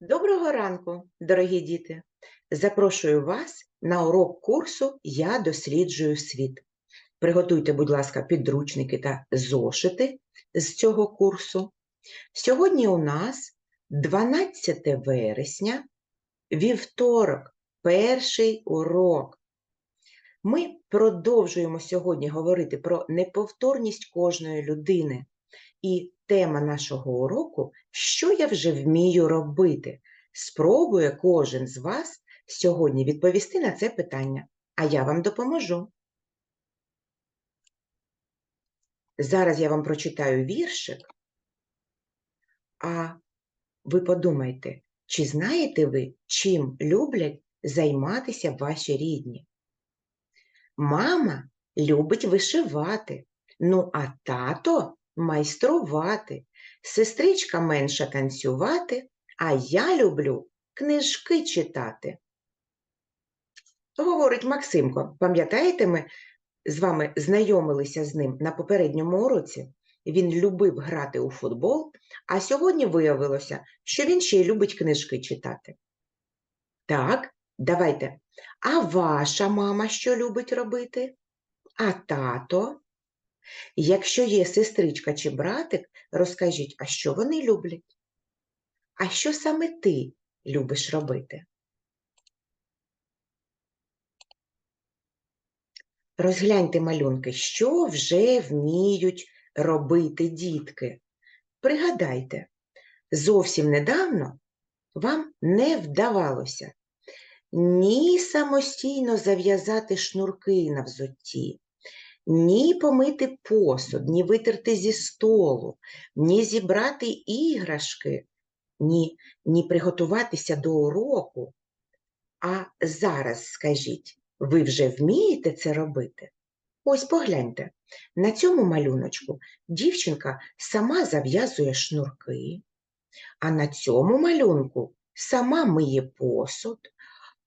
Доброго ранку, дорогі діти! Запрошую вас на урок курсу Я досліджую світ. Приготуйте, будь ласка, підручники та зошити з цього курсу. Сьогодні у нас 12 вересня, вівторок, перший урок. Ми продовжуємо сьогодні говорити про неповторність кожної людини. І тема нашого уроку що я вже вмію робити? Спробує кожен з вас сьогодні відповісти на це питання, а я вам допоможу. Зараз я вам прочитаю віршик, а ви подумайте, чи знаєте ви, чим люблять займатися ваші рідні? Мама любить вишивати, ну а тато майструвати, сестричка менша танцювати, а я люблю книжки читати. Говорить Максимко, пам'ятаєте, ми з вами знайомилися з ним на попередньому уроці? Він любив грати у футбол, а сьогодні виявилося, що він ще й любить книжки читати. Так, давайте. А ваша мама що любить робити? А тато? Якщо є сестричка чи братик, розкажіть, а що вони люблять? А що саме ти любиш робити? Розгляньте малюнки, що вже вміють робити дітки. Пригадайте, зовсім недавно вам не вдавалося ні самостійно зав'язати шнурки на взутті, ні помити посуд, ні витерти зі столу, ні зібрати іграшки, ні, ні приготуватися до уроку. А зараз скажіть, ви вже вмієте це робити? Ось погляньте, на цьому малюночку дівчинка сама зав'язує шнурки, а на цьому малюнку сама миє посуд,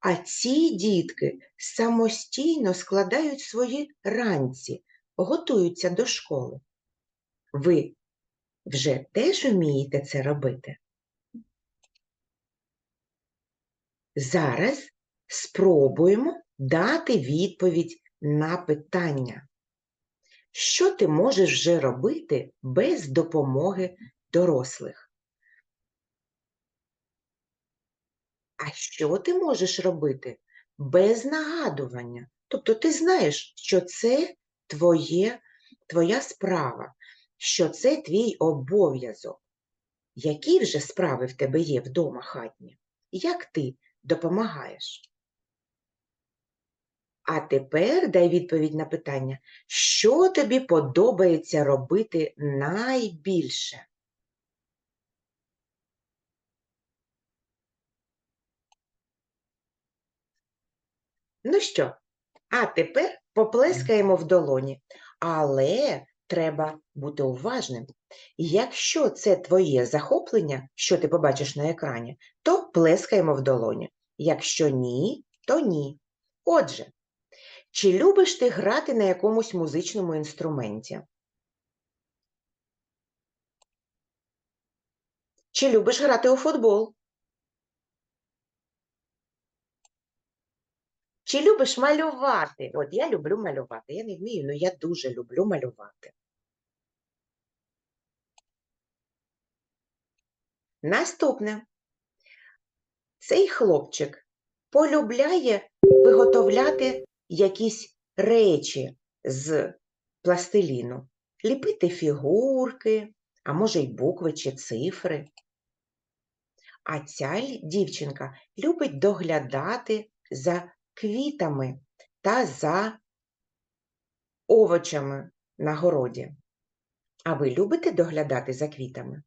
а ці дітки самостійно складають свої ранці, готуються до школи. Ви вже теж вмієте це робити? Зараз спробуємо дати відповідь на питання. Що ти можеш вже робити без допомоги дорослих? А що ти можеш робити без нагадування? Тобто ти знаєш, що це твоє, твоя справа, що це твій обов'язок. Які вже справи в тебе є вдома хатні? Як ти допомагаєш? А тепер дай відповідь на питання, що тобі подобається робити найбільше? Ну що, а тепер поплескаємо в долоні. Але треба бути уважним. Якщо це твоє захоплення, що ти побачиш на екрані, то плескаємо в долоні. Якщо ні, то ні. Отже, чи любиш ти грати на якомусь музичному інструменті? Чи любиш грати у футбол? Чи любиш малювати? От я люблю малювати. Я не вмію, але я дуже люблю малювати. Наступне. Цей хлопчик полюбляє виготовляти якісь речі з пластиліну, ліпити фігурки, а може й букви чи цифри. А ця дівчинка любить доглядати за квітами та за овочами на городі. А ви любите доглядати за квітами?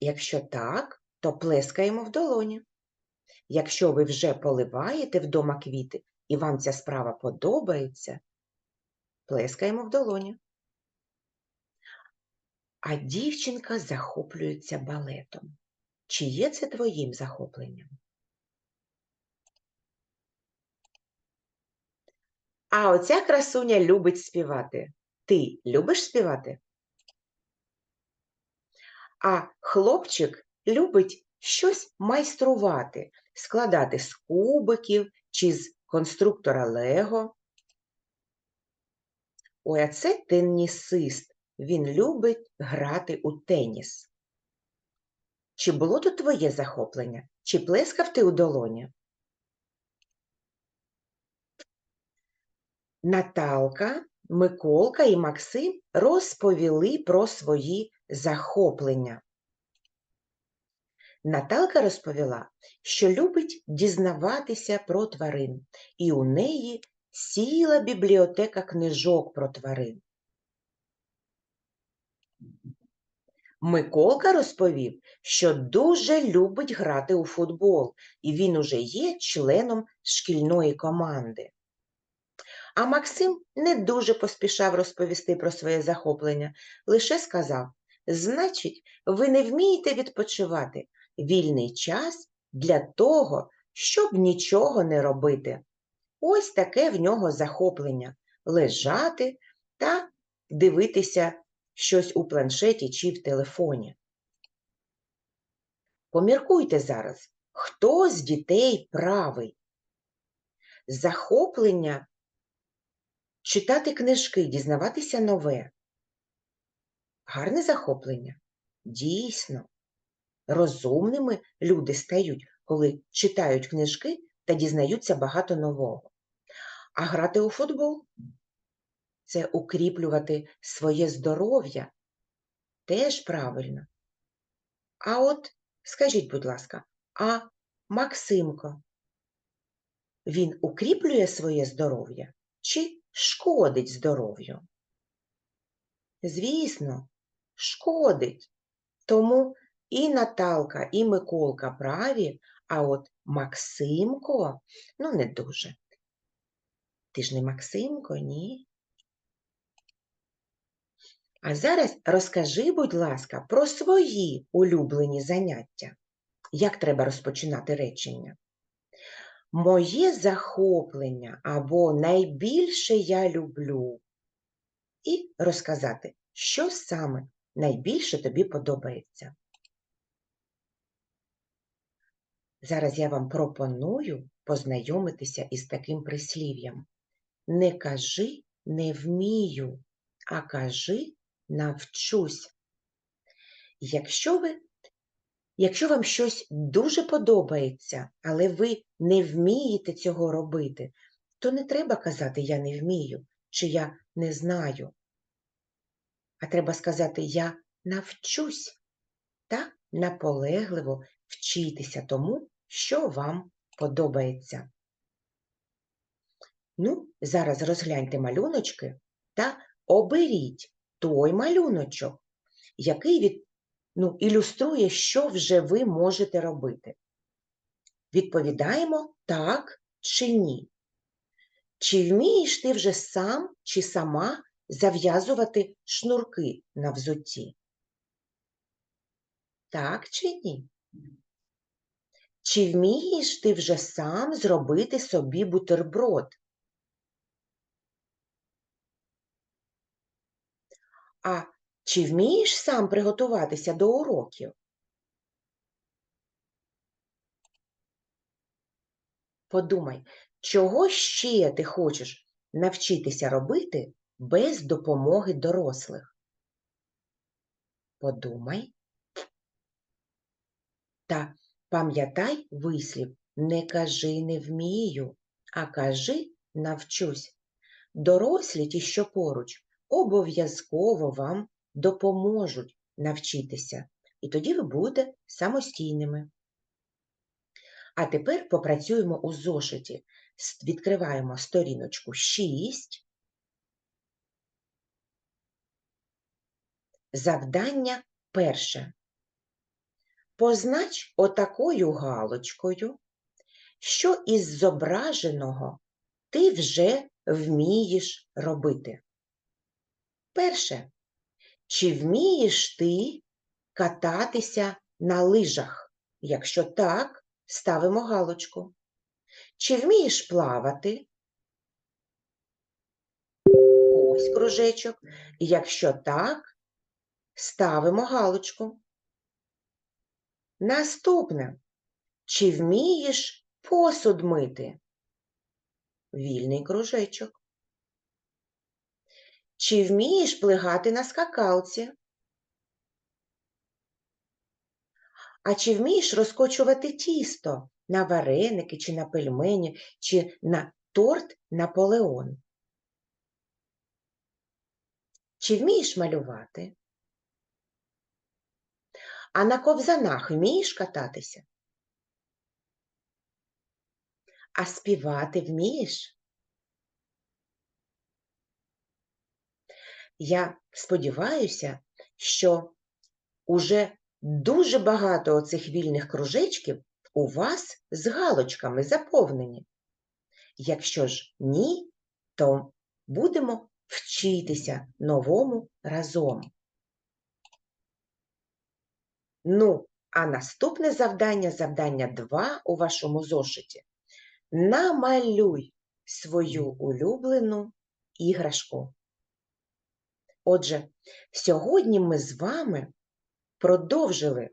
Якщо так, то плескаємо в долоні. Якщо ви вже поливаєте вдома квіти і вам ця справа подобається, плескаємо в долоні. А дівчинка захоплюється балетом. Чи є це твоїм захопленням? А оця красуня любить співати. Ти любиш співати? А хлопчик любить щось майструвати, складати з кубиків чи з конструктора Лего. Ой, а це тенісист. Він любить грати у теніс. Чи було тут твоє захоплення? Чи плескав ти у долоні? Наталка, Миколка і Максим розповіли про свої захоплення. Наталка розповіла, що любить дізнаватися про тварин, і у неї ціла бібліотека книжок про тварин. Миколка розповів, що дуже любить грати у футбол, і він уже є членом шкільної команди. А Максим не дуже поспішав розповісти про своє захоплення, лише сказав: Значить, ви не вмієте відпочивати вільний час для того, щоб нічого не робити. Ось таке в нього захоплення лежати та дивитися щось у планшеті чи в телефоні. Поміркуйте зараз, хто з дітей правий? Захоплення читати книжки, дізнаватися нове. Гарне захоплення? Дійсно. Розумними люди стають, коли читають книжки та дізнаються багато нового. А грати у футбол це укріплювати своє здоров'я теж правильно. А от скажіть, будь ласка, а Максимко, він укріплює своє здоров'я чи шкодить здоров'ю? Звісно, шкодить. Тому і Наталка, і Миколка праві, а от Максимко, ну, не дуже. Ти ж не Максимко, ні? А зараз розкажи, будь ласка, про свої улюблені заняття. Як треба розпочинати речення? Моє захоплення або найбільше я люблю. І розказати, що саме найбільше тобі подобається. Зараз я вам пропоную познайомитися із таким прислів'ям. Не кажи не вмію, а кажи навчусь. Якщо ви, якщо вам щось дуже подобається, але ви не вмієте цього робити, то не треба казати Я не вмію чи я не знаю. А треба сказати Я навчусь та наполегливо вчитися тому, що вам подобається. Ну, зараз розгляньте малюночки та оберіть той малюночок, який від, ну, ілюструє, що вже ви можете робити. Відповідаємо так чи ні. Чи вмієш ти вже сам чи сама зав'язувати шнурки на взутті? Так чи ні? Чи вмієш ти вже сам зробити собі бутерброд? А чи вмієш сам приготуватися до уроків? Подумай, чого ще ти хочеш навчитися робити без допомоги дорослих? Подумай. Та пам'ятай вислів не кажи не вмію, а кажи навчусь. Дорослі ті, що поруч, обов'язково вам допоможуть навчитися, і тоді ви будете самостійними. А тепер попрацюємо у зошиті. Відкриваємо сторіночку 6. Завдання перше. Познач отакою галочкою, що із зображеного ти вже вмієш робити. Перше. Чи вмієш ти кататися на лижах? Якщо так, ставимо галочку. Чи вмієш плавати? Ось кружечок. Якщо так, ставимо галочку. Наступне. Чи вмієш посуд мити? Вільний кружечок. Чи вмієш плигати на скакалці? А чи вмієш розкочувати тісто на вареники, чи на пельмені, чи на торт Наполеон? Чи вмієш малювати? А на ковзанах вмієш кататися? А співати вмієш? Я сподіваюся, що уже дуже багато оцих вільних кружечків у вас з галочками заповнені. Якщо ж ні, то будемо вчитися новому разом. Ну, а наступне завдання, завдання 2 у вашому зошиті. Намалюй свою улюблену іграшку. Отже, сьогодні ми з вами продовжили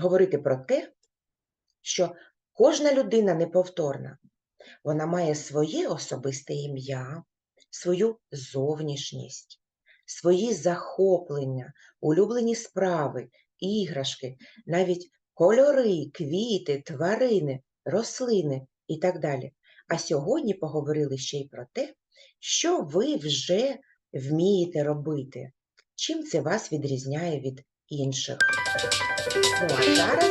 говорити про те, що кожна людина неповторна. Вона має своє особисте ім'я, свою зовнішність, свої захоплення, улюблені справи, іграшки, навіть кольори, квіти, тварини, рослини і так далі. А сьогодні поговорили ще й про те, що ви вже вмієте робити, чим це вас відрізняє від інших. Ну а зараз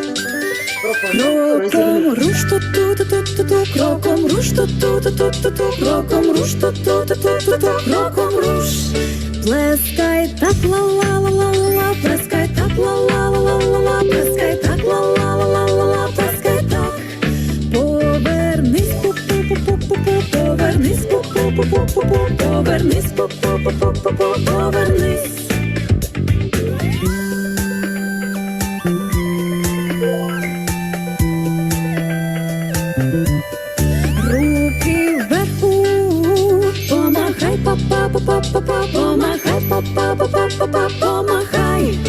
пропоную Кроком руш ту ту ту ту ту кроком руш ту ту ту ту ту ту кроком руш ту ту ту ту ту ту кроком руш плескай так ла ла ла ла ла плескай так ла ла ла ла ла ла плескай так ла ла ла ла повернись пу пу пу пу пу пу повернись пу пу пу пу пу пу повернись Руки вверху, помахай, па-па, па-па, па-па, помахай, па-па, па-па, па-па, помахай.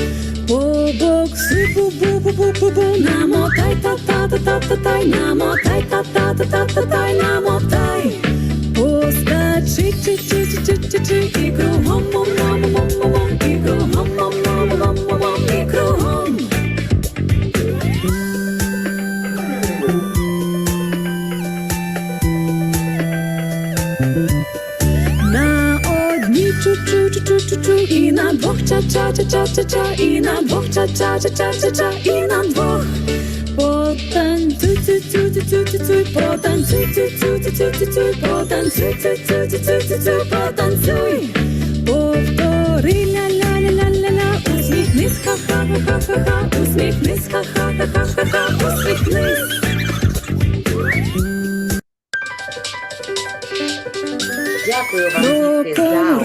Побокси, бу-бу-бу-бу-бу-бу, намотай, та-та-та-та-та-тай, намотай, та-та-та-та-та-тай, намотай. І кругом, і кругом, і кругом. На одній чу-чу-чу-чу-чу-чу, і на двох ча-ча-ча-ча-ча-ча, і на двох ча-ча-ча-ча-ча-ча, і на двох. Потанцюй, цю цю цю цю цю цю потанцюй, цю цю цю цю цю цю потанцюй, цю цю цю цю цю цю потанцюй. Повтори ля-ля-ля-ля-ля-ля, усміхнись, ха-ха-ха-ха-ха, усміхнись, ха-ха-ха-ха-ха, усміхнись. Дякую вам діти, за увагу.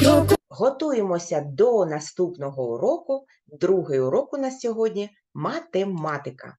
кроком. Готуємося до наступного уроку. Другий урок у нас сьогодні математика.